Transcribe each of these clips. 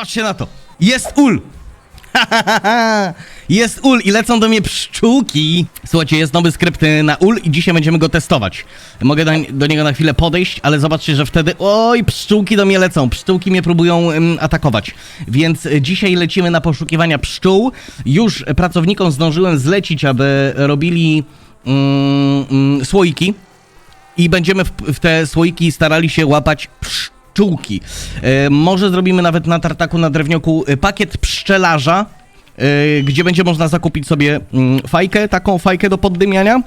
Patrzcie na to. Jest ul. Jest ul i lecą do mnie pszczółki. Słuchajcie, jest nowy skrypt y, na ul i dzisiaj będziemy go testować. Mogę do, do niego na chwilę podejść, ale zobaczcie, że wtedy... Oj, pszczółki do mnie lecą. Pszczółki mnie próbują ym, atakować. Więc dzisiaj lecimy na poszukiwania pszczół. Już pracownikom zdążyłem zlecić, aby robili mm, mm, słoiki i będziemy w, w te słoiki starali się łapać pszczółki. E, może zrobimy nawet na tartaku na drewnioku e, pakiet pszczelarza, e, gdzie będzie można zakupić sobie mm, fajkę, taką fajkę do poddymiania.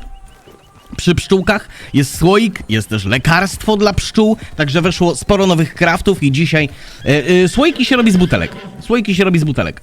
Przy pszczółkach jest słoik, jest też lekarstwo dla pszczół, także weszło sporo nowych kraftów i dzisiaj e, e, słoiki się robi z butelek. Słoiki się robi z butelek.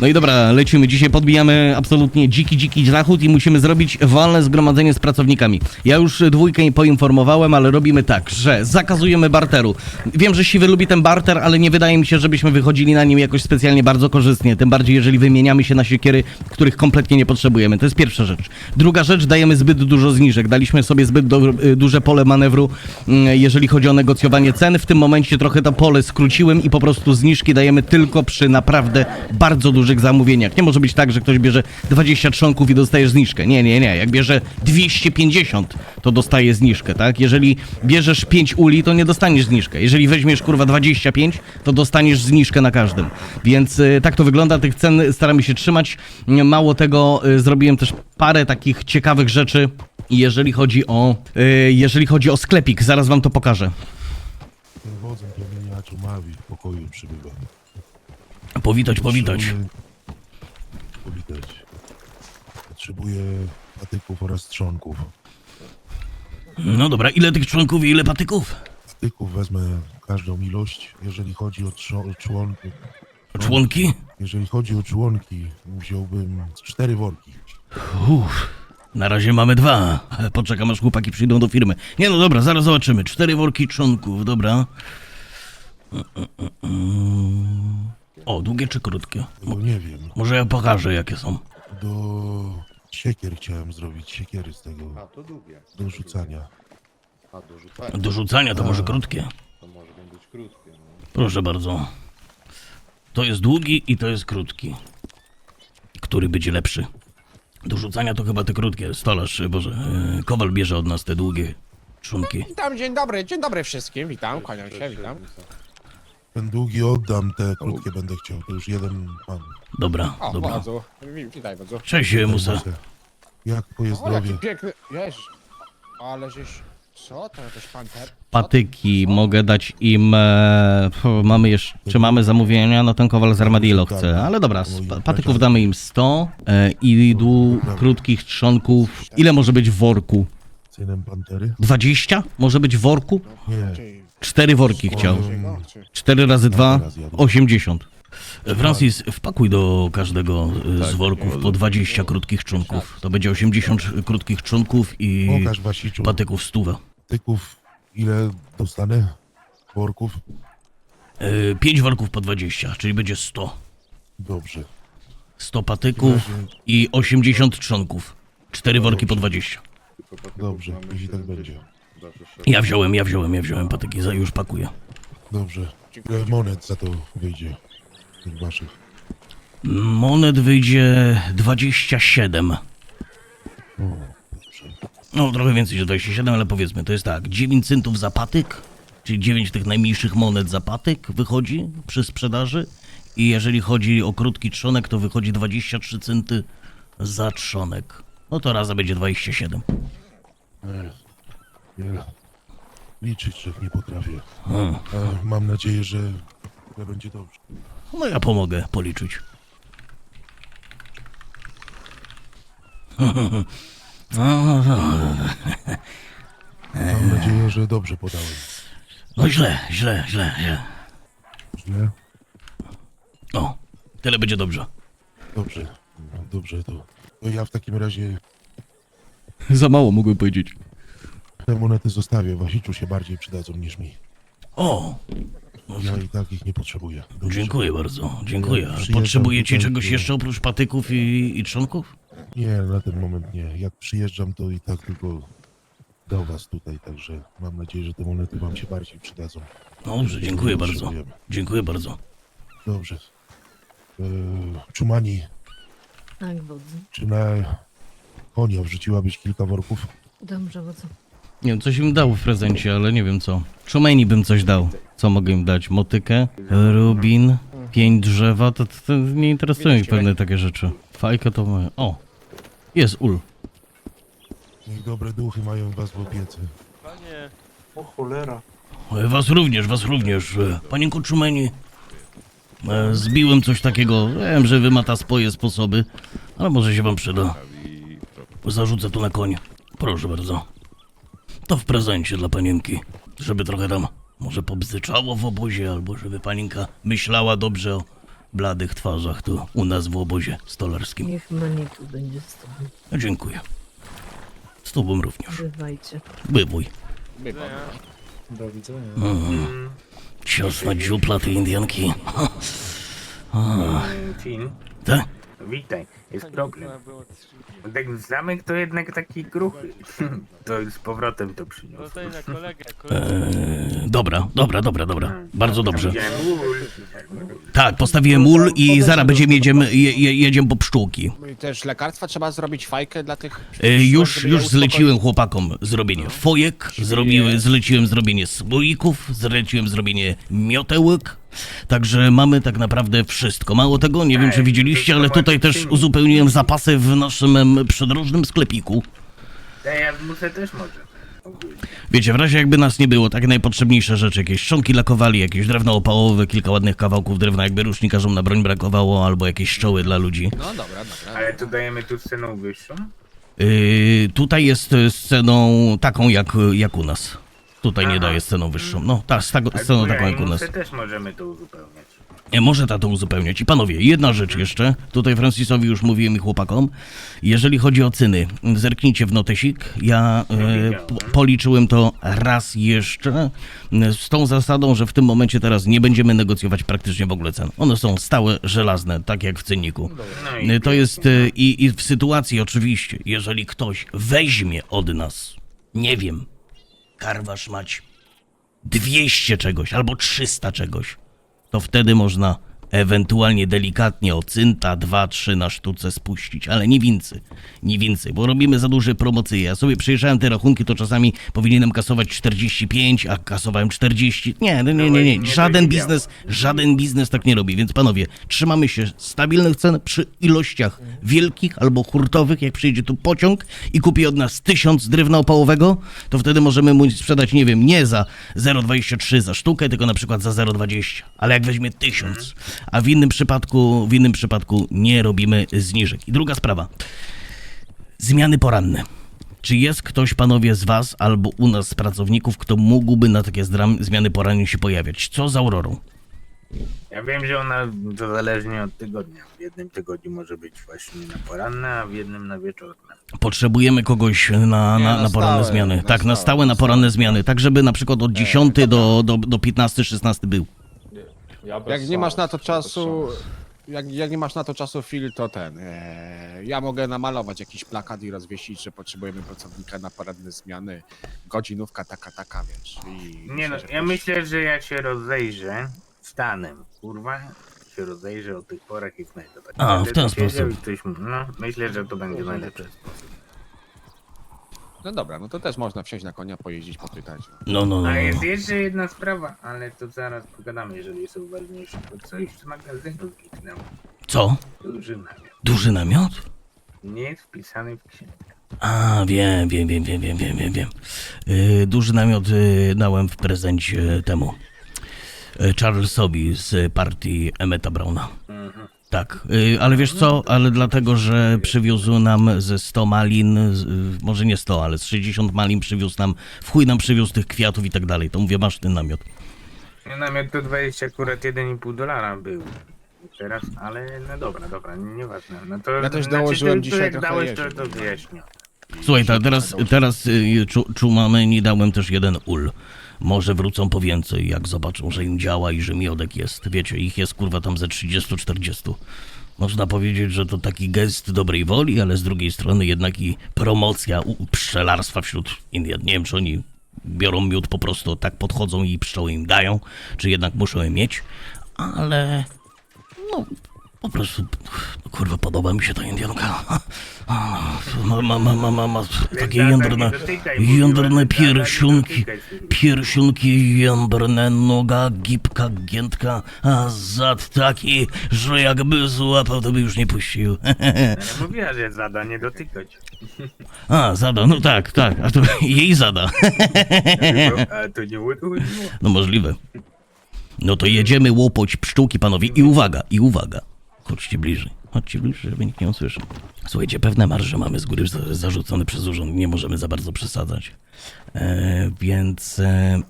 No i dobra, lecimy. Dzisiaj podbijamy absolutnie dziki, dziki zachód i musimy zrobić walne zgromadzenie z pracownikami. Ja już dwójkę poinformowałem, ale robimy tak, że zakazujemy barteru. Wiem, że Siwy lubi ten barter, ale nie wydaje mi się, żebyśmy wychodzili na nim jakoś specjalnie bardzo korzystnie. Tym bardziej, jeżeli wymieniamy się na siekiery, których kompletnie nie potrzebujemy. To jest pierwsza rzecz. Druga rzecz, dajemy zbyt dużo zniżek. Daliśmy sobie zbyt do, y, duże pole manewru, mm, jeżeli chodzi o negocjowanie cen. W tym momencie trochę to pole skróciłem i po prostu zniżki dajemy tylko przy naprawdę bardzo dużych zamówieniach. Nie może być tak, że ktoś bierze 20 trzonków i dostajesz zniżkę. Nie, nie, nie. Jak bierze 250, to dostaje zniżkę, tak? Jeżeli bierzesz 5 uli, to nie dostaniesz zniżkę. Jeżeli weźmiesz kurwa 25, to dostaniesz zniżkę na każdym. Więc y, tak to wygląda. Tych cen staramy się trzymać. Mało tego, y, zrobiłem też parę takich ciekawych rzeczy. Jeżeli chodzi o, y, jeżeli chodzi o sklepik, zaraz wam to pokażę. Wodzem plemieniaczu Mawi w pokoju przybywa. Powitać, powitać. Potrzebuję- Powitać. Potrzebuję patyków oraz trzonków. No dobra, ile tych członków i ile patyków? Patyków wezmę każdą ilość. Jeżeli chodzi o trzo- członki, Członki? jeżeli chodzi o członki, wziąłbym z cztery worki. Uff, na razie mamy dwa. Poczekam aż chłopaki przyjdą do firmy. Nie no dobra, zaraz zobaczymy. Cztery worki członków, dobra. O, długie czy krótkie? Bo nie wiem, Może ja pokażę jakie są. do siekier chciałem zrobić, siekiery z A, tego, to długie. do rzucania. A, do rzucania. Do rzucania to może krótkie. To może być krótkie. No. Proszę bardzo. To jest długi i to jest krótki. Który będzie lepszy? Do rzucania to chyba te krótkie. Stolarz, boże, yy, Kowal bierze od nas te długie członki. Witam, dzień dobry, dzień dobry wszystkim, witam, kłaniam się, witam. Ten długi oddam, te krótkie będę chciał. To już jeden pan. Dobra, O, dobra. bardzo, wi- witaj bardzo. Cześć, Musa. Jak twoje O, jaki zdrowie? piękny, jeż. Ale żeś, co, to jakiś panter? Patyki, mogę dać im. E, mamy jeszcze. Czy mamy zamówienia? No ten kowal z armadillo chce. Ale dobra, z pa- patyków damy im 100 e, i dłu krótkich trzonków. Ile może być w worku? Synem pantery? 20? Może być w worku? Nie. Cztery worki chciał. 4 razy 2, 80. Francis, wpakuj do każdego e, z worków po 20 krótkich członków. To będzie 80 krótkich członków i Pokaż Wasiczu. patyków ile dostanę? Worków? 5 worków po 20, czyli będzie 100. Dobrze. 100 patyków i 80 trzonków. 4 worki po 20. Tylko patyków Dobrze, jeśli tak 70. będzie. Ja wziąłem, ja wziąłem, ja wziąłem patyki, za już pakuję. Dobrze. Ile monet za to wyjdzie? Tych waszych. Monet wyjdzie 27. O, dobrze. No, trochę więcej niż 27, ale powiedzmy, to jest tak, 9 centów za patyk, czyli 9 tych najmniejszych monet za patyk wychodzi przy sprzedaży i jeżeli chodzi o krótki trzonek, to wychodzi 23 centy za trzonek. No to razem będzie 27. Wiele. Liczyć trzech nie potrafię. Hmm. A mam nadzieję, że że będzie dobrze. No ja pomogę policzyć. Mam nadzieję, że dobrze podałem. No źle, źle, źle, źle. Źle? O, tyle będzie dobrze. Dobrze. No, Dobrze to. To ja w takim razie Za mało mogłem powiedzieć. Te monety zostawię. Wasiczu się bardziej przydadzą niż mi. O, Ja i tak ich nie potrzebuję. Dobrze. dziękuję bardzo, dziękuję. A Przyjeżdżam Potrzebujecie tutaj, czegoś to- jeszcze oprócz patyków i, i trzonków? Nie, na ten moment nie. Jak przyjeżdżam, to i tak tylko do was tutaj, także mam nadzieję, że te monety wam się bardziej przydadzą. Dobrze, dziękuję bardzo. Potrzebujemy. Dziękuję bardzo. Dobrze. E, Czumani, Tak, wodzu. czy na konia wrzuciłabyś kilka worków? Dobrze, wodzu. Nie wiem, coś im dał w prezencie, ale nie wiem co. Czumeni bym coś dał. Co mogę im dać? Motykę? Rubin? Pięć drzewa? To, to, to nie interesują ich pewne takie rzeczy. Fajka to moje. O! Jest ul. Niech dobre duchy mają was w opiece. Panie. O cholera. E, Was również, was również. E, Panie Koczumeni, e, zbiłem coś takiego. Wiem, że wy ma ta swoje sposoby, ale może się wam przyda. Zarzucę tu na koń. Proszę bardzo. To w prezencie dla panienki, żeby trochę tam może pobzyczało w obozie, albo żeby panienka myślała dobrze o bladych twarzach tu u nas w obozie stolarskim. Niech Manitu będzie z tobą. No, Dziękuję. Z tobą również. Bywajcie. Bywuj. Do widzenia. Mhm. Ciosna dziupla tej Indianki. Tak? Witaj. Jest problem. Ten zamek to jednak taki kruchy. To z powrotem to przyniósł. Na kolegę. Eee, dobra, dobra, dobra, dobra. Bardzo dobrze. Widziałem ul. Tak, postawiłem ul i zaraz będziemy jedziemy, je, je, jedziemy po pszczółki. I Też lekarstwa trzeba zrobić fajkę dla tych... E, już, żeby je już uspokoić. zleciłem chłopakom zrobienie fojek, zrobiły, zleciłem zrobienie słoików, zleciłem zrobienie miotełek. Także mamy tak naprawdę wszystko. Mało tego, nie wiem czy widzieliście, ale tutaj też uzupełniłem zapasy w naszym em, przydrożnym sklepiku. Ja, ja muszę też może. Wiecie, w razie jakby nas nie było, takie najpotrzebniejsze rzeczy, jakieś trzonki lakowali, jakieś drewno opałowe, kilka ładnych kawałków drewna, jakby rusznikarzom na broń brakowało, albo jakieś szczoły dla ludzi. No dobra, dobra. Ale tu dajemy tu sceną wyższą. Yy, tutaj jest e, sceną taką jak, jak u nas. Tutaj nie Aha. daje sceną wyższą. No, tak, z Ale sceną taką ja jak u nas. też możemy to uzupełniać. Nie, może ta to uzupełniać. I panowie, jedna rzecz jeszcze. Tutaj Francisowi już mówiłem i chłopakom. Jeżeli chodzi o cyny, zerknijcie w notesik. Ja e, po, policzyłem to raz jeszcze. e, Z tą zasadą, że w tym momencie teraz nie będziemy negocjować praktycznie w ogóle cen. One są stałe, żelazne, tak jak w cenniku. No i E, To jest e, i, i w sytuacji oczywiście, jeżeli ktoś weźmie od nas, nie wiem, karwasz mać 200 czegoś albo 300 czegoś, to wtedy można ewentualnie delikatnie o cynta 2-3 na sztuce spuścić, ale nie więcej, nie więcej, bo robimy za duże promocje. Ja sobie przejrzałem te rachunki, to czasami powinienem kasować 45, a kasowałem 40. Nie, nie, nie, nie, nie. Nie żaden biznes, żaden biznes tak nie robi, więc panowie, trzymamy się stabilnych cen przy ilościach wielkich albo hurtowych, jak przyjdzie tu pociąg i kupi od nas 1000 drewna opałowego, to wtedy możemy mu sprzedać, nie wiem, nie za 0,23 za sztukę, tylko na przykład za 0,20, ale jak weźmie 1000, a w innym przypadku, w innym przypadku nie robimy zniżek. I druga sprawa, zmiany poranne. Czy jest ktoś, panowie, z was albo u nas z pracowników, kto mógłby na takie zmiany poranne się pojawiać? Co z Aurorą? Ja wiem, że ona to zależnie od tygodnia. W jednym tygodniu może być właśnie na poranne, a w jednym na wieczorne. Potrzebujemy kogoś na, na, na na poranne stałe, zmiany. na tak, na stałe, stałe, na poranne stałe. zmiany. Tak, żeby na przykład od 10 do, do, do 15-16 był. Ja bez Jak nie masz na to szans, czasu... bez szans. Jak, jak nie masz na to czasu, Phil, to ten. E, ja mogę namalować jakiś plakat i rozwiesić, że potrzebujemy pracownika na poranne zmiany. Godzinówka taka, taka, wiesz. I Nie no, ja myślę, że ja się rozejrzę stanem, kurwa, się rozejrzę o tych porach i znajdę tak. A, w ten sposób. no, myślę, że to będzie najlepszy sposób. No dobra, no to też można wsiąść na konia, pojeździć, popytać. No, no, no. A no. jest jeszcze jedna sprawa, ale to zaraz pogadamy, jeżeli są ważniejsze. Bo coś z magazynu zniknęło. Co? Duży namiot. Duży namiot? Nie jest wpisany w księgę. A, wiem, wiem, wiem, wiem, wiem, wiem, wiem, wiem. Yy, duży namiot yy, dałem w prezencie temu. Yy, Charlesowi z partii Emmeta Browna. Tak, yy, ale wiesz co, ale dlatego, że przywiózł nam ze 100 malin, yy, może nie 100, ale z 60 malin przywiózł nam, w chuj nam przywiózł tych kwiatów i tak dalej, to mówię, masz ten namiot. No, Namiot to 20 akurat 1,5 dolara był. Teraz, ale no dobra, dobra, nieważne. No to Ja też znaczy, dołożyłem to, dzisiaj jak trochę dałeś, to, to wyjaśnię. Słuchaj, ta, teraz, teraz yy, czu, czumameni dałem też jeden ul. Może wrócą po więcej, jak zobaczą, że im działa i że miodek jest. Wiecie, ich jest kurwa tam ze 30-40. Można powiedzieć, że to taki gest dobrej woli, ale z drugiej strony jednak i promocja pszczelarstwa wśród Indian. Nie wiem, czy oni biorą miód po prostu tak podchodzą i pszczoły im dają, czy jednak muszą je mieć, ale No, po prostu, no, kurwa, podoba mi się ta Indianka. Ma, ma, ma, ma, ma, ma takie pierścionki, dotykaj, synu. pierścionki jądrne, noga gipka, giętka, a zad taki, że jakby złapał, to by już nie puścił. Ale mówiła, że zada nie dotykać. A, zada, no tak, tak, a to jej zada. A to nie. No możliwe. No to jedziemy łopoć pszczółki, panowie. I uwaga, i uwaga. Chodźcie bliżej. Chodźcie bliżej, żeby nikt nie usłyszał. Słuchajcie, pewne marże mamy z góry za- zarzucone przez urząd. Nie możemy za bardzo przesadzać. E, więc e,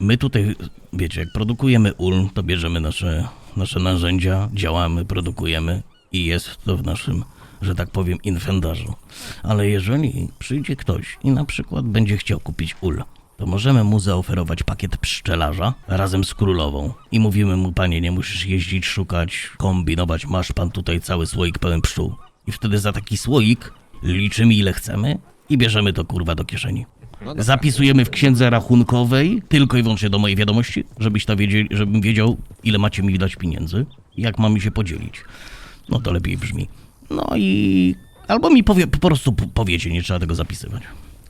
my tutaj, wiecie, jak produkujemy ul, to bierzemy nasze, nasze narzędzia, działamy, produkujemy i jest to w naszym, że tak powiem, inwentarzu. Ale jeżeli przyjdzie ktoś i na przykład będzie chciał kupić ul, to możemy mu zaoferować pakiet pszczelarza razem z królową. I mówimy mu, panie, nie musisz jeździć, szukać, kombinować, masz pan tutaj cały słoik pełen pszczół. I wtedy za taki słoik liczymy ile chcemy i bierzemy to kurwa do kieszeni. No. Zapisujemy w księdze rachunkowej tylko i wyłącznie do mojej wiadomości, żebyś to wiedzieli, żebym wiedział, ile macie mi dać pieniędzy, jak mamy się podzielić. No to lepiej brzmi. No i albo mi powie, po prostu powiecie, nie trzeba tego zapisywać.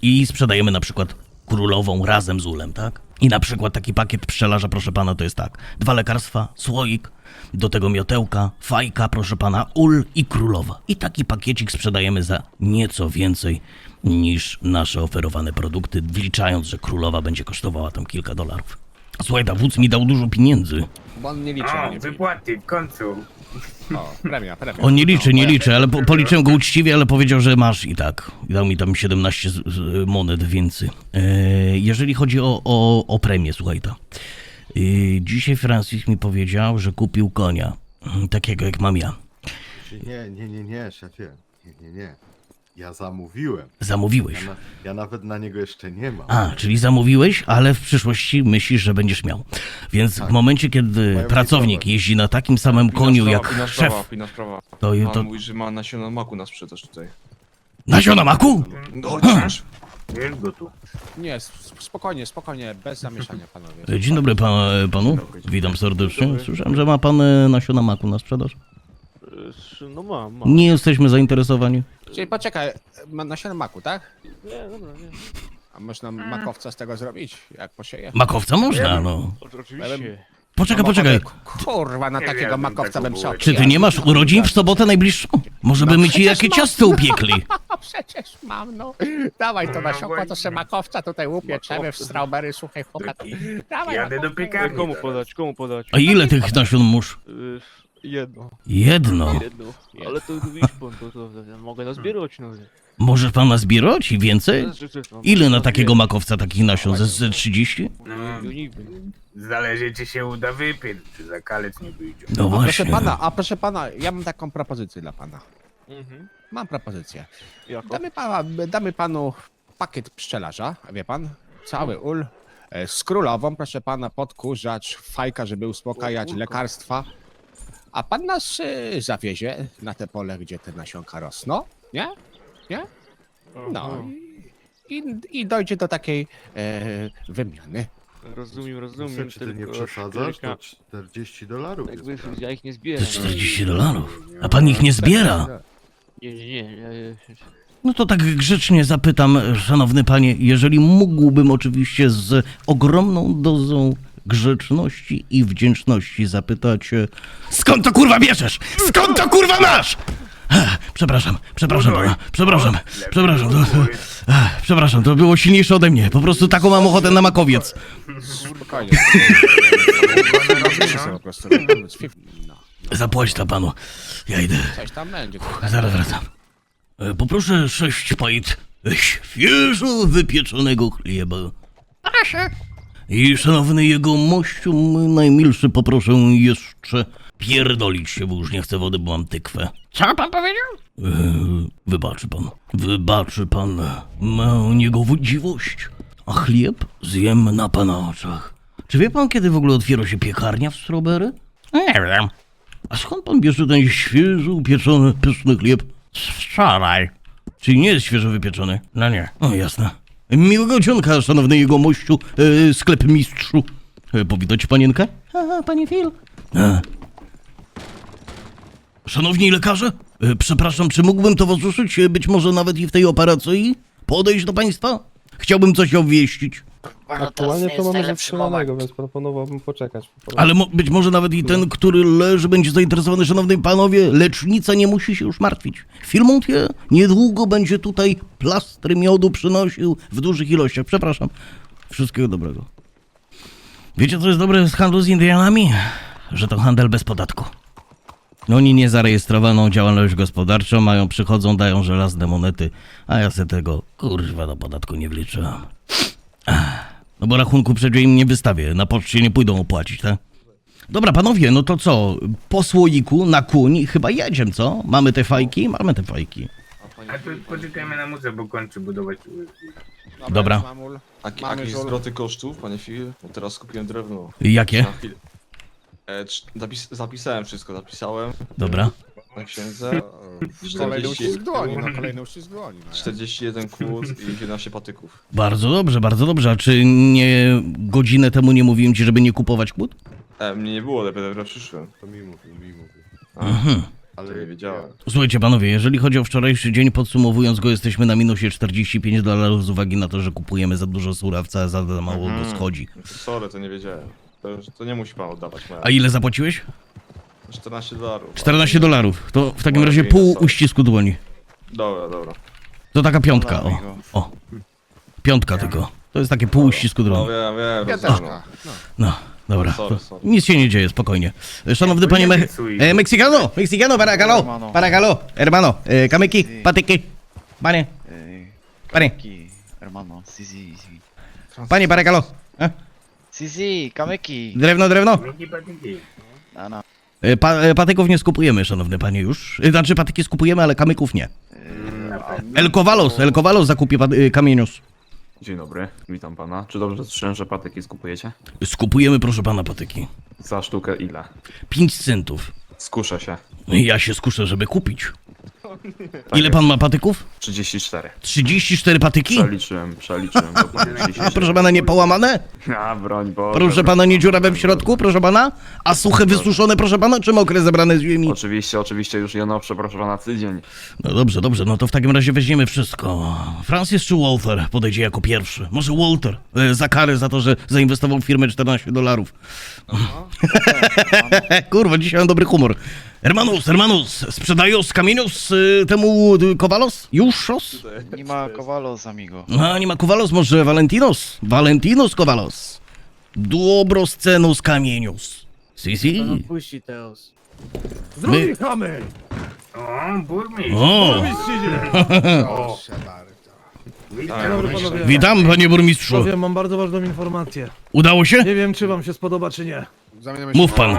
I sprzedajemy na przykład królową razem z ulem, tak? I na przykład taki pakiet pszczelarza, proszę pana, to jest tak. Dwa lekarstwa, słoik, do tego miotełka, fajka, proszę pana, ul i królowa. I taki pakiecik sprzedajemy za nieco więcej niż nasze oferowane produkty, wliczając, że królowa będzie kosztowała tam kilka dolarów. Słuchaj, ta wódz mi dał dużo pieniędzy. Bo on nie liczy. O, nie wypłaty w końcu. O, premia, premia. On nie liczy, No, nie ja- liczy, ale po, policzyłem go uczciwie, ale powiedział, że masz i tak. I dał mi tam 17 z, z, monet więcej. E, jeżeli chodzi o, o, o premię, słuchaj to. E, dzisiaj Francis mi powiedział, że kupił konia. Takiego jak mam ja. Nie, nie, nie, nie, szefie. Nie, nie, nie. Ja zamówiłem. Zamówiłeś. Ja, na, ja nawet na niego jeszcze nie mam. A, czyli zamówiłeś, ale w przyszłości myślisz, że będziesz miał. Więc w momencie, kiedy Mają pracownik jeździ na takim samym koniu jak Inna szef, sprawa, inna sprawa. to, Pan to mówi, że ma nasiona maku na sprzedaż tutaj. nasiona maku? No chociaż. Wiesz go tu. Nie, spokojnie, spokojnie, bez zamieszania, panowie. E, Dzień dobry pan, panu. Witam serdecznie. Słyszałem, że ma pan e, nasiona maku na sprzedaż. No mam, mam. Nie jesteśmy zainteresowani. Czyli poczekaj, ma nasiona maku, tak? Nie, dobra, nie. A można makowca z tego zrobić, jak posieje? Makowca można, no. Oczywiście. Poczekaj, poczekaj. Kurwa, na takiego wiem, makowca taką bym bułeczkę. Czy ty nie masz urodzin w sobotę najbliższą? Może by No my ci jakie mam. ciasto upiekli? A przecież mam, no. Dawaj to na siokła, to się makowca tutaj upieczemy w strawberry, słuchaj chłopak. Dawaj Jadę do makowca. piekarni. Komu podać, komu podać? A ile tych nasion mórz? Y, jedno. Jedno. Jedno. Ale to widzisz pan, to, to, to, mogę nazbierać, no. Możesz pan nazbierać i więcej? No, Ile na nazbierać. takiego makowca takich nasion? Ze, ze 30? No, No, nie wiem. zależy czy się uda wypić, czy za kalec nie wyjdzie. No A proszę właśnie. pana, a proszę pana, ja mam taką propozycję dla pana. Mhm. Mam propozycję. Jako? Damy, pana, damy panu pakiet pszczelarza, wie pan? Cały ul. e, Z królową, proszę pana, podkurzacz, fajka, żeby uspokajać, lekarstwa. A pan nas y, zawiezie na te pole, gdzie te nasionka rosną, nie? Nie? No. I, i dojdzie do takiej e, wymiany. Rozumiem, Co, rozumiem. czy ty nie tylko przesadzasz? To kilka- 40 dolarów jest. Jakby prawda? ja ich nie To zbieram. 40 dolarów. A pan ich nie zbiera? Nie, nie, nie. ja- ja- No to tak grzecznie zapytam, szanowny panie, jeżeli mógłbym oczywiście z ogromną dozą grzeczności i wdzięczności zapytać, e, skąd to kurwa bierzesz? Skąd to kurwa masz? Ech, Przepraszam, przepraszam pana, przepraszam, przepraszam, to, ech, przepraszam, to było silniejsze ode mnie, po prostu taką mam ochotę na makowiec. Spokojnie. Zapłać to panu, ja idę. coś tam będzie. Zaraz wracam. E, Poproszę sześć pajt świeżo wypieczonego chleba. Proszę. I szanowny jego mościu, najmilszy poproszę jeszcze pierdolić się, bo już nie chcę wody, bo mam tykwę. Co pan powiedział? E, wybaczy pan. Wybaczy pan mą niegodziwość. A chleb zjem na pana oczach. Czy wie pan, kiedy w ogóle otwiera się piekarnia w Strawberry? Nie wiem. A skąd pan bierze ten świeżo upieczony, pyszny chleb? Z wczoraj. Czyli nie jest świeżo wypieczony? No nie. O, jasne. Miłego dzionka, szanowny jego mościu, e, sklep mistrzu. E, powitać panienkę? A, panie Phil. A. Szanowni lekarze, e, przepraszam, czy mógłbym towarzyszyć e, być może nawet i w tej operacji? Podejść do państwa? Chciałbym coś obwieścić. Aktualnie to mamy zatrzymanego, więc proponowałbym poczekać. po prostu. Ale mo- być może nawet i ten, który leży, będzie zainteresowany, szanowni panowie. Lecznica nie musi się już martwić. Filmontier niedługo będzie tutaj plastry miodu przynosił w dużych ilościach. Przepraszam. Wszystkiego dobrego. Wiecie, co jest dobre z handlu z Indianami? Że to handel bez podatku. No Oni niezarejestrowaną działalność gospodarczą mają, przychodzą, dają żelazne monety, a ja se tego, kurwa, do podatku nie wliczyłam. No bo rachunku przecież im nie wystawię, na poczcie nie pójdą opłacić, tak? Dobra, panowie, no to co? Po słoiku, na kuń, chyba jedziemy, co? Mamy te fajki? Mamy te fajki. A tu poczekajmy na muzę, bo kończy budować. Dobra. już mam ul. A, Mamy jakieś żul. zwroty kosztów, panie Phil? Bo teraz kupiłem drewno. Jakie? Na chwilę. E, zapis zapisałem wszystko, zapisałem Dobra. Na księdze. Kolejny 40, uścisk dłoni, no kolejny uścisk dłoni. No, ja. 41 kłód i 11 patyków. Bardzo dobrze, bardzo dobrze. A czy nie godzinę temu nie mówiłem ci, żeby nie kupować kłód? E, mnie nie było, dopiero przyszłem. To mi mówił, mi mówił. Mhm. ale nie wiedziałem. Słuchajcie, panowie, jeżeli chodzi o wczorajszy dzień, podsumowując go, jesteśmy na minusie 45 dolarów z uwagi na to, że kupujemy za dużo surowca, a za mało go schodzi. No to Sorry, to nie wiedziałem. To, to nie musi pan oddawać. Moja. A ile zapłaciłeś? 14 dolarów. 14 dolarów. To w takim razie pół uścisku dłoni. Dobra, dobra. To taka piątka, o. O. Piątka tylko. To jest takie pół uścisku No dłoni. wiem, wiem, rozumiem. Piąteczka. No. No, dobra. Sorry, To sorry. nic się nie dzieje, spokojnie. Szanowny panie me e, Mexicano, Mexicano, para acá, para acá, hermano, e, kameki, patyki, panie, panie, Kameki, hermano. Sí, sí, sí. panie, para acá, e, Sí, sí, Kameki. drewno, drewno. No, no. E, Pa, e, patyków nie skupujemy, szanowny panie, już. E, Znaczy, patyki skupujemy, ale kamyków nie. El Covalos, El pa, e, kamienius. Dzień dobry, witam pana. Czy dobrze słyszałem, że patyki skupujecie? Skupujemy, proszę pana, patyki. Za sztukę ile? 5 centów. Skuszę się. Ja się skuszę, żeby kupić. Ile pan ma patyków? 34. 34 patyki? Przeliczyłem, przeliczyłem. dokładnie 34. Proszę pana, nie połamane? A, broń Boże. Proszę pana, nie dziurawe w środku, proszę pana? A suche, wysuszone, proszę pana, czy mokre, zebrane z ziemi? Oczywiście, oczywiście już jeno przeproszę pana tydzień. No dobrze, dobrze, no to w takim razie weźmiemy wszystko. Francis czy Walter podejdzie jako pierwszy? Może Walter, e, za karę za to, że zainwestował w firmę 14 dolarów. Kurwa, dzisiaj mam dobry humor. Hermanos, hermanos, sprzedajos kamienios y, temu y, Kowalos? Juszos? Nie ma Kowalos, amigo. A, nie ma Kowalos, może Valentinos? Valentinos Kowalos. Dobros cenos kamienios. Si, si. Puści. My... O, burmistrz. O, Proszę bardzo. Witam. witam panie burmistrzu. Powiem, mam bardzo ważną informację. Udało się? Nie wiem, czy wam się spodoba, czy nie. Zamieniamy Mów pan.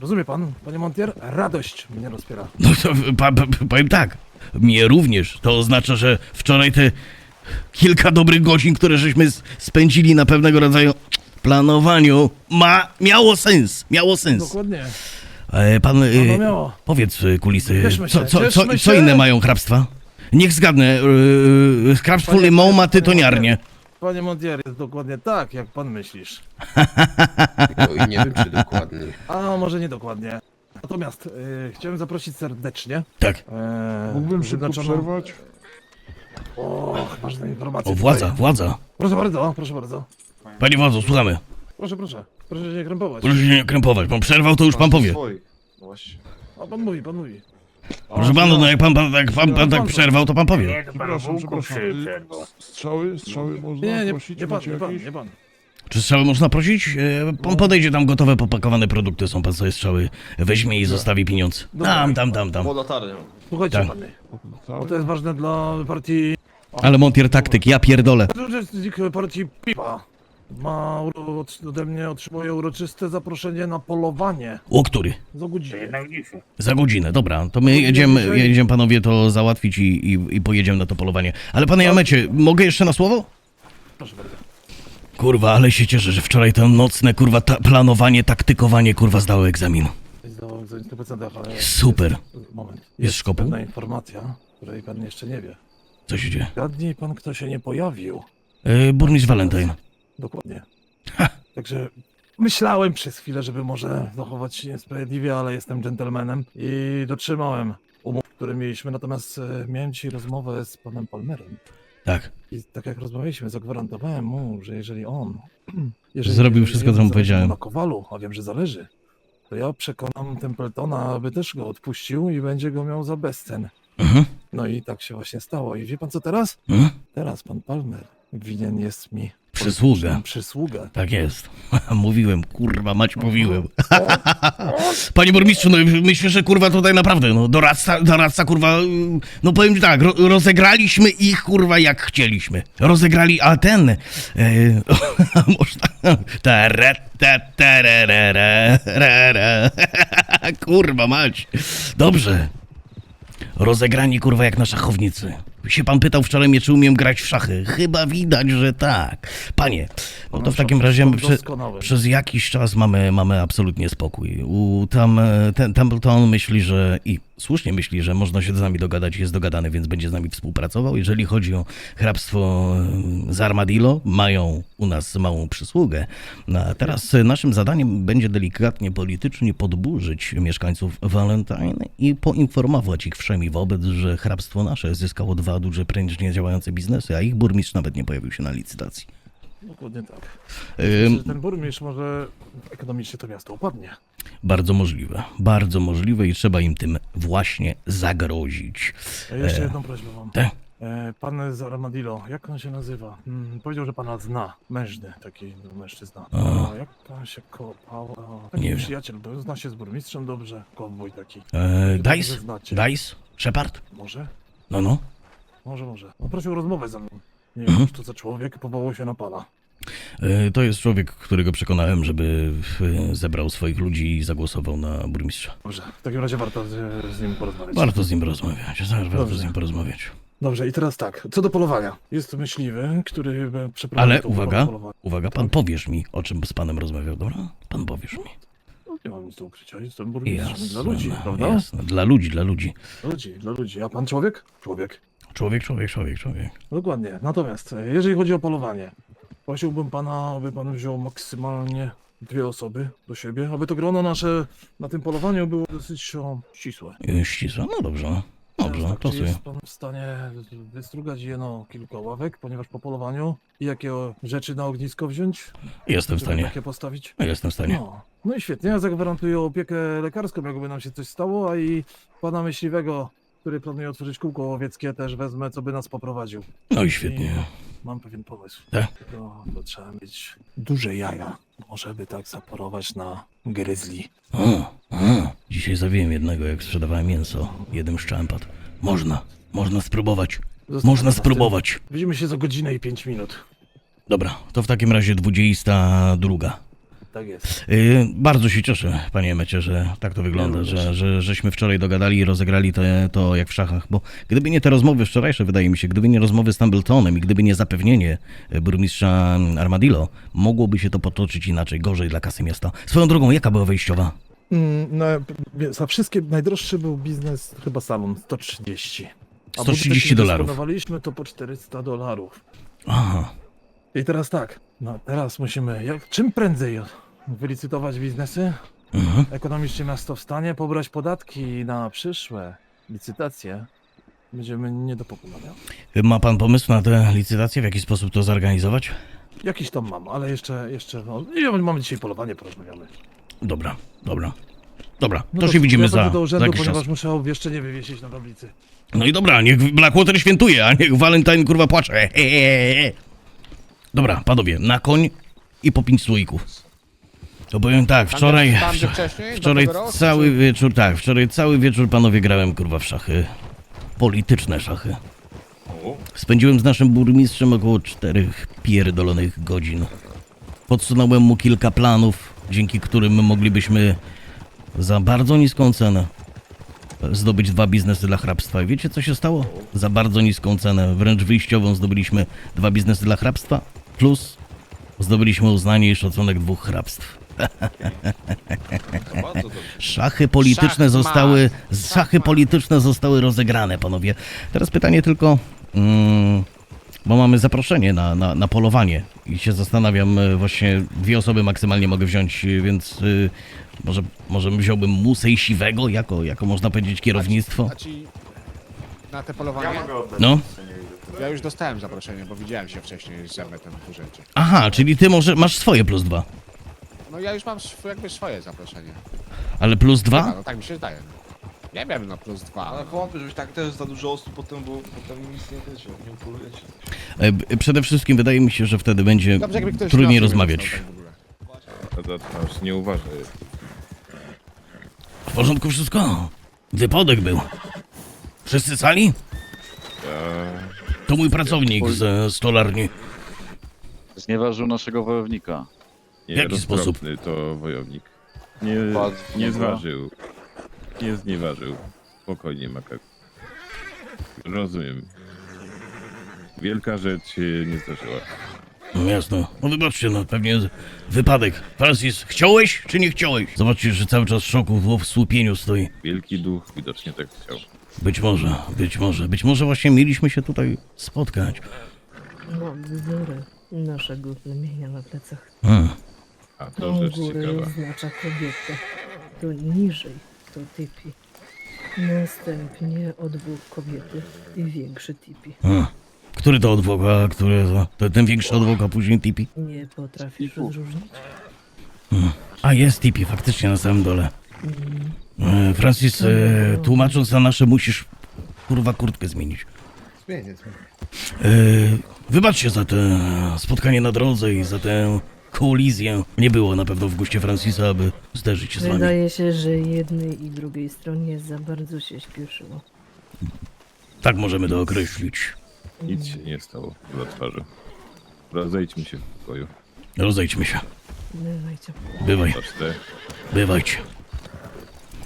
Rozumie pan, panie Montier? Radość mnie rozpiera. No to pa, pa, powiem tak, mnie również, to oznacza, że wczoraj te kilka dobrych godzin, które żeśmy spędzili na pewnego rodzaju planowaniu, ma, miało sens, miało sens. Dokładnie. E, pan, No miało. powiedz yy, kulisy, Cieszmy co, się, co, co, cieszmy co się. inne mają hrabstwa? Niech zgadnę, yy, hrabstwo Panie- Limą ma tytoniarnię. Panie Montier, jest dokładnie tak, jak pan myślisz. No i nie wiem, czy dokładnie. A może nie dokładnie. Natomiast y, chciałem zaprosić serdecznie. Tak. E, Mógłbym szybko wyznaczoną- przerwać? O, ważne informacje. O, władza, tutaj. władza. Proszę bardzo, proszę bardzo. Panie władzo, słuchamy. Proszę, proszę. Proszę się nie krępować. Proszę się nie krępować, pan przerwał, to już pan powie. No właśnie. A pan mówi, pan mówi. Proszę panu, no jak pan, pan, jak pan, pan tak przerwał, to pan powie. Nie, to pan Przepraszam, Wółku przepraszam. przy przerwał. Strzały, strzały można Nie, nie, prosić? nie pan, Macie nie pan, jakieś? nie pan. Czy strzały można prosić? E, Pan podejdzie, tam gotowe, popakowane produkty są, pan sobie strzały weźmie i zostawi pieniądz. Tam, tam, tam, tam. Pod latarnią. Słuchajcie Tak. pany, bo to jest ważne dla partii... Ale Montier taktyk, ja pierdolę. Uczestnik partii PIPA. Ma uro- od- ode mnie otrzymuje uroczyste zaproszenie na polowanie O który? za godzinę. jednak dzisiaj. Za godzinę, dobra. To my jedziemy, jedziemy panowie to załatwić i, i, i pojedziemy na to polowanie. Ale panie Jamecie, mogę jeszcze na słowo? Proszę bardzo. Kurwa, ale się cieszę, że wczoraj to nocne, kurwa, ta planowanie, taktykowanie, kurwa, zdało egzamin. Zdało egzamin w 100%, ale... Super. Jest, moment. Jest szkopuł? pewna informacja, której pan jeszcze nie wie. Co się dzieje? Zgadnij pan, kto się nie pojawił. Yy, burmistrz Valentine. Dokładnie. Także myślałem przez chwilę, żeby może zachować się niesprawiedliwie, ale jestem dżentelmenem i dotrzymałem umów, które mieliśmy. Natomiast e, miałem dzisiaj rozmowę z panem Palmerem. Tak. I tak jak rozmawialiśmy, zagwarantowałem mu, że jeżeli on. Jeżeli Zrobił wszystko, co mu powiedziałem. Na Kowalu, a wiem, że zależy. To ja przekonam Templetona, aby też go odpuścił i będzie go miał za bezcen. Mhm. No i tak się właśnie stało. I wie pan co teraz? Mhm. Teraz pan Palmer winien jest mi Przysługę. przysługę. Tak jest. Mówiłem, kurwa, mać mówiłem. Panie burmistrzu, no myślę, że kurwa tutaj naprawdę, no doradca, doradca kurwa, no powiem ci tak, ro, rozegraliśmy ich kurwa jak chcieliśmy. Rozegrali, a ten, e, można, tara, ta, tararara, rara. kurwa mać. Dobrze. Rozegrani kurwa jak na szachownicy. Się pan pytał wczoraj mnie, czy umiem grać w szachy. Chyba widać, że tak. Panie, no to w takim razie prze, przez jakiś czas mamy, mamy absolutnie spokój. U tam, e, ten Templeton myśli, że i słusznie myśli, że można się z nami dogadać, jest dogadany, więc będzie z nami współpracował. Jeżeli chodzi o hrabstwo z Armadillo, mają u nas małą przysługę. No, a teraz naszym zadaniem będzie delikatnie politycznie podburzyć mieszkańców Valentine i poinformować ich wszemi wobec, że hrabstwo nasze zyskało dwa duże prężnie działające biznesy, a ich burmistrz nawet nie pojawił się na licytacji. Dokładnie tak. Myślę, że ten burmistrz może ekonomicznie to miasto upadnie. Bardzo możliwe, bardzo możliwe i trzeba im tym właśnie zagrozić. Ja jeszcze E, jedną prośbę mam. tak? E, pan z Armadillo, jak on się nazywa? Hmm, powiedział, że pana zna. Mężny, taki mężczyzna. A. A, jak pan się kopał? Taki Nie wiem. przyjaciel był, zna się z burmistrzem dobrze. Kowboj taki. E, Chyba, Dice? znacie. Dice? Shepard? Może? No, no. Może, może. On prosił o rozmowę ze mną. Nie Mhm. wiem, co to za człowiek, powołał się na pana. E, to jest człowiek, którego przekonałem, żeby e, zebrał swoich ludzi i zagłosował na burmistrza. Dobrze, w takim razie warto z, nim porozmawiać. Warto z nim porozmawiać, warto Dobrze. z nim porozmawiać. Dobrze, i teraz tak, co do polowania. Jest myśliwy, który e, przeprowadzi Ale uwaga, uwaga, pan powiesz mi, o czym z panem rozmawiał, dobra? Pan powiesz mi. No, Nie mam nic do ukrycia, jestem burmistrzem Jasne, dla ludzi, prawda? jasne. Dla ludzi, dla ludzi. Dla ludzi, dla ludzi. A pan człowiek? Człowiek. Człowiek, człowiek, człowiek, człowiek. Dokładnie. Natomiast, e, jeżeli chodzi o polowanie, prosiłbym pana, aby pan wziął maksymalnie dwie osoby do siebie, aby to grono nasze na tym polowaniu było dosyć o, ścisłe. E, Ścisłe, no dobrze. Dobrze, Teraz tak, czy pasuje. jest pan w stanie wystrugać jeno kilka ławek, ponieważ po polowaniu i jakie o, rzeczy na ognisko wziąć? Jestem w żeby stanie. Takie postawić? Jestem w stanie. No, no i świetnie, ja zagwarantuję opiekę lekarską, jakby nam się coś stało, a i pana myśliwego, który planuje otworzyć kółko łowieckie, też wezmę, co by nas poprowadził. No i świetnie. Mam pewien pomysł. Tak? To, to trzeba mieć duże jaja, może by tak zaporować na gryzli. Dzisiaj zawiłem jednego, jak sprzedawałem mięso. Jeden szczępat. Można, można spróbować. Można tym. spróbować. Widzimy się za godzinę i 5 minut. Dobra, to w takim razie dwudziesta druga. Tak jest. Yy, bardzo się cieszę, panie Mecie, że tak to wygląda, że, że żeśmy wczoraj dogadali i rozegrali to, to jak w szachach, bo gdyby nie te rozmowy wczorajsze, wydaje mi się, gdyby nie rozmowy z Templetonem i gdyby nie zapewnienie e, burmistrza Armadillo, mogłoby się to potoczyć inaczej, gorzej dla kasy miasta. Swoją drogą, jaka była wejściowa? Mm, na, za wszystkie najdroższy był biznes chyba salon 130. A 130 budżet, jaki dolarów. dysponowaliśmy to po 400 dolarów. Aha, I teraz tak, no teraz musimy jak czym prędzej wylicytować biznesy, mhm. ekonomicznie miasto w stanie, pobrać podatki na przyszłe licytacje. Będziemy nie do pokonania. Ma pan pomysł na tę licytację, w jaki sposób to zorganizować? Jakiś tam mam, ale jeszcze, jeszcze, no, nie, mamy dzisiaj polowanie, porozmawiamy. Dobra, dobra. Dobra, No to się widzimy ja za, do za urzędu, jakiś ponieważ czas. muszę obwieszczenie wywiesić na tablicy. No i dobra, niech Blackwater świętuje, a niech Valentine kurwa płacze. Dobra, panowie, na koń i po pięć słoików. To powiem tak, wczoraj, Tam, wczoraj roku, cały wieczór, tak, wczoraj cały wieczór panowie grałem kurwa w szachy. Polityczne szachy. Spędziłem z naszym burmistrzem około czterech pierdolonych godzin. Podsunąłem mu kilka planów, dzięki którym moglibyśmy za bardzo niską cenę zdobyć dwa biznesy dla hrabstwa. I wiecie co się stało? Za bardzo niską cenę, wręcz wyjściową zdobyliśmy dwa biznesy dla hrabstwa, plus zdobyliśmy uznanie i szacunek dwóch hrabstw. Szachy polityczne Szachmat. zostały. Szachy polityczne zostały rozegrane, panowie. Teraz pytanie tylko. Mm, bo mamy zaproszenie na, na, na polowanie i się zastanawiam, e, właśnie dwie osoby maksymalnie mogę wziąć, e, więc y, może, może wziąłbym Musę i Siwego jako, jako można powiedzieć kierownictwo. Znaczy, na te polowanie? No. Ja już dostałem zaproszenie, bo widziałem się wcześniej z Zermetem w urzędzie. Aha, czyli ty może masz swoje plus dwa. No ja już mam jakby swoje zaproszenie. Ale plus A, dwa? no tak mi się zdaje. Nie wiem, no plus dwa. Ale wątpię, żebyś tak też za dużo osób potem, bo potem nic nie wiecie, nie upolujecie. E, b- Przede wszystkim wydaje mi się, że wtedy będzie Dobrze, jakby ktoś trudniej rozmawiać. dostał tak w ogóle. nie uważaj. W porządku wszystko? Wypadek był. Wszyscy sali? To mój pracownik z e, stolarni. Znieważył naszego wojownika. W jaki sposób? to wojownik. Nie, nie zważył. Nie znieważył. Spokojnie, Makak. Rozumiem. Wielka rzecz się nie zdarzyła. No jasno. No wybaczcie, no pewnie wypadek. Francis, chciałeś czy nie chciałeś? Zobaczcie, że cały czas w szoku, w w słupieniu stoi. Wielki duch widocznie tak chciał. Być może, być może, być może właśnie mieliśmy się tutaj spotkać. Mam wzorę naszego plemienia na plecach. Hmm. A To to rzecz góry ciekawa. oznacza kobietę. To niżej to typi. Następnie odwłok kobiety i większy tipi. Hmm. Który to odwłok, a który to, to ten większy odwłok, a później tipi? Nie potrafisz rozróżnić? A jest tipi, faktycznie na samym dole. Mm. E, Francis, e, tłumacząc na nasze, musisz kurwa kurtkę zmienić. Zmienię, zmienię. E, wybaczcie za te spotkanie na drodze i za tę kolizję. Nie było na pewno w guście Francisa, aby zderzyć się z wami. Wydaje się, że jednej i drugiej stronie za bardzo się śpieszyło. Tak możemy to określić. Nic się nie stało za twarzy. Rozejdźmy się w pokoju. Rozejdźmy się. Bywajcie. Bywaj, Patrz te. bywajcie.